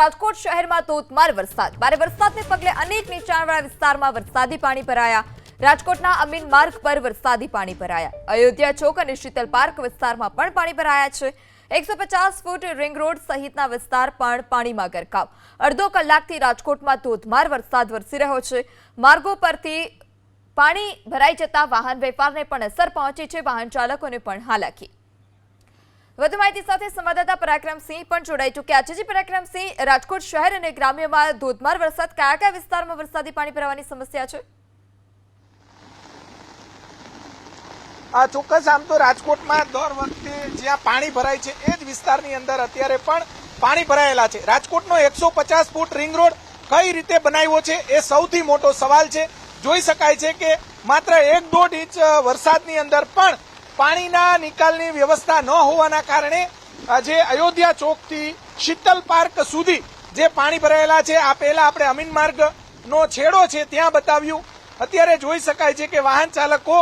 રાજકોટ શહેરમાં ધોધમાર વરસાદ. ભારે વરસાદને પગલે અનેક નીચાણવાળા વિસ્તારમાં વરસાદી પાણી ભરાયા. રાજકોટના અમીન માર્ગ પર વરસાદી પાણી ભરાયા. અયોધ્યા ચોક અને શીતલ પાર્ક વિસ્તારમાં પણ પાણી ભરાયા છે. એકસો પચાસ ફૂટ રિંગ રોડ સહિતના વિસ્તાર પણ પાણીમાં ગરકાવ. અડધો કલાકથી રાજકોટમાં ધોધમાર વરસાદ વરસી રહ્યો છે. માર્ગો પરથી પાણી ભરાઈ જતા વાહન વેપારને પણ અસર પહોંચી છે. વાહન ચાલકોને પણ હાલાકી. વધુ માહિતી સાથે સંવાદદાતા પરાક્રમસિંહ પણ જોડાઈ ચૂક્યા છે. જે, પરાક્રમસિંહ, રાજકોટ શહેર અને ગ્રામ્યમાં ધોધમાર વરસાદ કયા કયા વિસ્તારમાં વરસાદી પાણી ભરાવાની સમસ્યા છે? આ ચોક્કસ, આમ તો રાજકોટમાં દર વખતે જ્યાં પાણી ભરાય છે, એ જ વિસ્તારની અંદર અત્યારે પણ પાણી ભરાયેલા છે. રાજકોટનો એકસો પચાસ ફૂટ રિંગ રોડ કઈ રીતે બનાવ્યો છે, એ સૌથી મોટો સવાલ છે. જોઈ શકાય છે કે માત્ર એક દોઢ ઇંચ વરસાદની અંદર પણ પાણીના નિકાલની વ્યવસ્થા ન હોવાના કારણે જે અયોધ્યા ચોકથી શીતલ પાર્ક સુધી જે પાણી ભરાયેલા છે, આ પહેલા આપણે અમીન માર્ગનો છેડો છે ત્યાં બતાવ્યું. અત્યારે જોઈ શકાય છે કે વાહન ચાલકો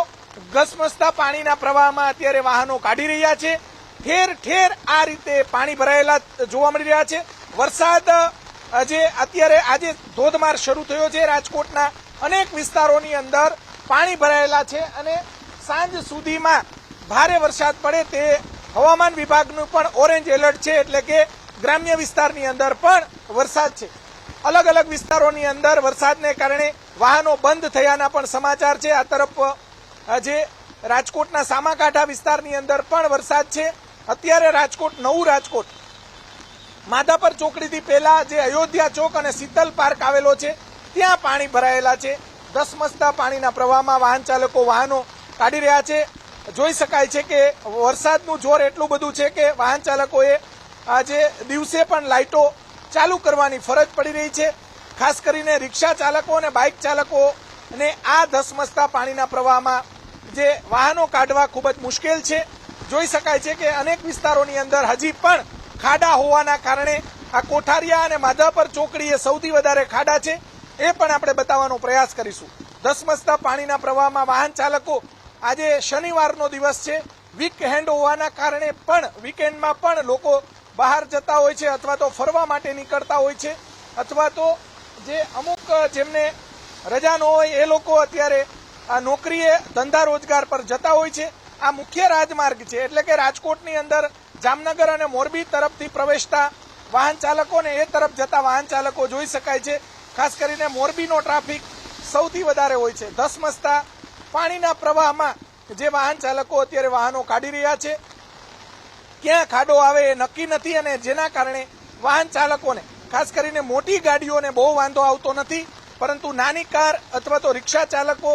ઘસમસતા પાણીના પ્રવાહમાં અત્યારે વાહનો કાઢી રહ્યા છે. ઠેર ઠેર આ રીતે પાણી ભરાયેલા જોવા મળી રહ્યા છે. વરસાદ જે અત્યારે આજે ધોધમાર શરૂ થયો છે રાજકોટના અનેક વિસ્તારોની અંદર પાણી ભરાયેલા છે અને સાંજ સુધીમાં ભારે વરસાદ પડે તે હવામાન વિભાગનું પણ ઓરેન્જ એલર્ટ છે એટલે કે ગ્રામ્ય વિસ્તારની અંદર પણ વરસાદ છે. અલગ અલગ વિસ્તારોની અંદર વરસાદને કારણે વાહનો બંધ થયાના પણ સમાચાર છે. આ તરફ આજે રાજકોટના સામાકાંઠા વિસ્તારની અંદર પણ વરસાદ છે. અત્યારે રાજકોટ, નવું રાજકોટ. માધાપર ચોકડીથી પહેલા જે અયોધ્યા ચોક અને શીતલ પાર્ક આવેલો છે, ત્યાં પાણી ભરાયેલા છે. ધસમસતા પાણીના પ્રવાહમાં વાહન ચાલકો વાહનો કાઢી રહ્યા છે. જોઈ શકાય છે કે વરસાદનું જોર એટલું બધું છે કે વાહન ચાલકોએ આજે દિવસે પણ લાઇટો ચાલુ કરવાની ફરજ પડી રહી છે. ખાસ કરીને રિક્ષા ચાલકો અને બાઇક ચાલકો ને આ ધસમસતા પાણીના પ્રવાહમાં જે વાહનો કાઢવા ખૂબ જ મુશ્કેલ છે. જોઈ શકાય છે કે અનેક વિસ્તારોની અંદર હજી પણ ખાડા હોવાના કારણે આ કોઠારિયા અને માધાપર ચોકડી એ સૌથી વધારે ખાડા છે. એ પણ આપણે બતાવવાનો પ્રયાસ કરીશું. ધસમસતા પાણીના પ્રવાહમાં વાહન ચાલકો આજે શનિવારનો દિવસ છે. વીક હેન્ડ હોવાના કારણે પણ વીકેન્ડમાં પણ લોકો બહાર જતા હોય છે અથવા તો ફરવા માટે નીકળતા હોય છે અથવા તો જે અમુક જેમને રજા ન હોય એ લોકો અત્યારે આ નોકરીએ ધંધા રોજગાર પર જતા હોય છે. આ મુખ્ય રાજમાર્ગ છે એટલે કે રાજકોટની અંદર જામનગર અને મોરબી તરફથી પ્રવેશતા વાહન ચાલકોને એ તરફ જતા વાહન ચાલકો જોઈ શકાય છે. ખાસ કરીને મોરબીનો ટ્રાફિક સૌથી વધારે હોય છે. ધસમસતા પાણીના પ્રવાહમાં જે વાહન ચાલકો અત્યારે વાહનો કાઢી રહ્યા છે, ક્યાં ખાડો આવે એ નક્કી નથી અને જેના કારણે વાહન ચાલકોને, ખાસ કરીને મોટી ગાડીઓને બહુ વાંધો આવતો નથી, પરંતુ નાની કાર અથવા તો રિક્ષા ચાલકો,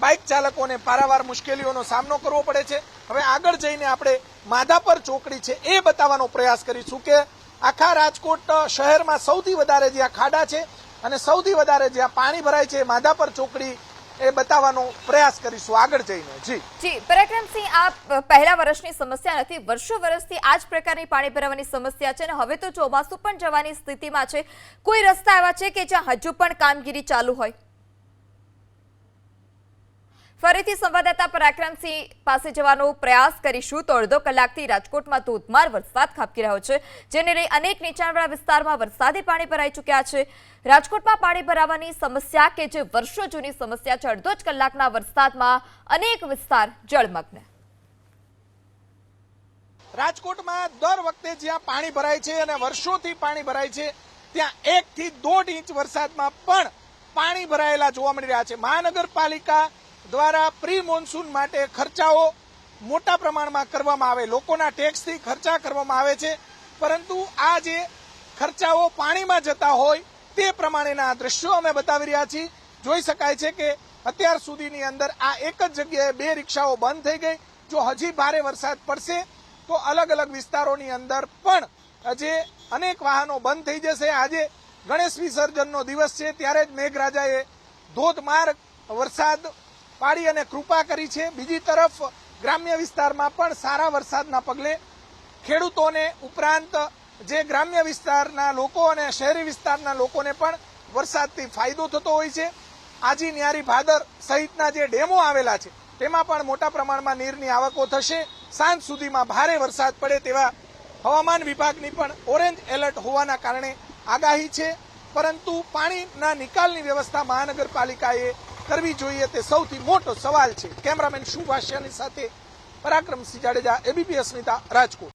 બાઇક ચાલકોને પારાવાર મુશ્કેલીઓનો સામનો કરવો પડે છે. હવે આગળ જઈને આપણે માધાપર ચોકડી છે એ બતાવવાનો પ્રયાસ કરીશું કે આખા રાજકોટ શહેરમાં સૌથી વધારે જ્યાં ખાડા છે અને સૌથી વધારે જ્યાં પાણી ભરાય છે માધાપર ચોકડી એ બતાવવાનો પ્રયાસ કરીશું આગળ જઈને. જી. જી, પરાક્રમસિંહ આ પહેલા વર્ષની સમસ્યા નથી, વર્ષો વર્ષથી આ જ પ્રકારની પાણી ભરાવાની સમસ્યા છે અને હવે તો ચોમાસું પણ જવાની સ્થિતિમાં છે. કોઈ રસ્તા એવા છે કે જ્યાં હજુ પણ કામગીરી ચાલુ હોય? ફરીથી સંવાદદાતા પરાક્રમસિંહ પાસે જવાનો પ્રયાસ કરીશું તો અડધો કલાકથી રાજકોટમાં ધોધમાર વરસાદ ખાબકી રહ્યો છે, જેને લઈ અનેક નીચાણવાળા વિસ્તારમાં વરસાદી પાણી ભરાઈ ચૂક્યા છે. રાજકોટમાં પાણી ભરાવાની સમસ્યા કે જે વર્ષો જૂની સમસ્યા છે, અડધો જ કલાકના વરસાદમાં અનેક વિસ્તાર જળમગ્ન. રાજકોટમાં દર વખતે જ્યાં પાણી ભરાય છે અને વર્ષોથી પાણી ભરાય છે, ત્યાં એક થી દોઢ ઇંચ વરસાદમાં પણ પાણી ભરાયેલા જોવા મળી રહ્યા છે. મહાનગરપાલિકા દ્વારા પ્રી મોન્સૂન માટે ખર્ચાઓ મોટા પ્રમાણમાં કરવામાં આવે. લોકોના ટેક્સથી ખર્ચા કરવામાં આવે છે. પરંતુ આ જે ખર્ચાઓ પાણીમાં જતા હોય તે પ્રમાણેના દ્રશ્યો અમે બતાવી રહ્યા છીએ. જોઈ શકાય છે કે અત્યાર સુધીની અંદર આ એક જ જગ્યાએ બે રિક્ષાઓ બંધ થઈ ગઈ. જો હજી ભારે વરસાદ પડશે, તો અલગ અલગ વિસ્તારોની અંદર પણ આજે અનેક વાહનો બંધ થઈ જશે. આજે ગણેશ વિસર્જનનો દિવસ છે, ત્યારે જ મેઘરાજાએ ધોધમાર વરસાદ પાડી અને કૃપા કરી છે. બીજી તરફ ગ્રામ્ય વિસ્તારમાં પણ સારા વરસાદના પગલે ખેડૂતોને ઉપરાંત જે ગ્રામ્ય વિસ્તારના લોકો અને શહેરી વિસ્તારના લોકોને પણ વરસાદથી ફાયદો થતો હોય છે. આજી ન્યારી ભાદર સહિતના જે ડેમો આવેલા છે, તેમાં પણ મોટા પ્રમાણમાં નીરની આવકો થશે. સાંજ સુધીમાં ભારે વરસાદ પડે તેવા હવામાન વિભાગની પણ ઓરેન્જ એલર્ટ હોવાના કારણે આગાહી છે. પરંતુ પાણીના નિકાલની વ્યવસ્થા મહાનગરપાલિકાએ કરવી જોઈએ તે સૌથી મોટો સવાલ છે. કેમેરામેન શુભાષ્યાની સાથે પરાક્રમસિંહ જાડેજા એબીપી અસ્મિતા રાજકોટ.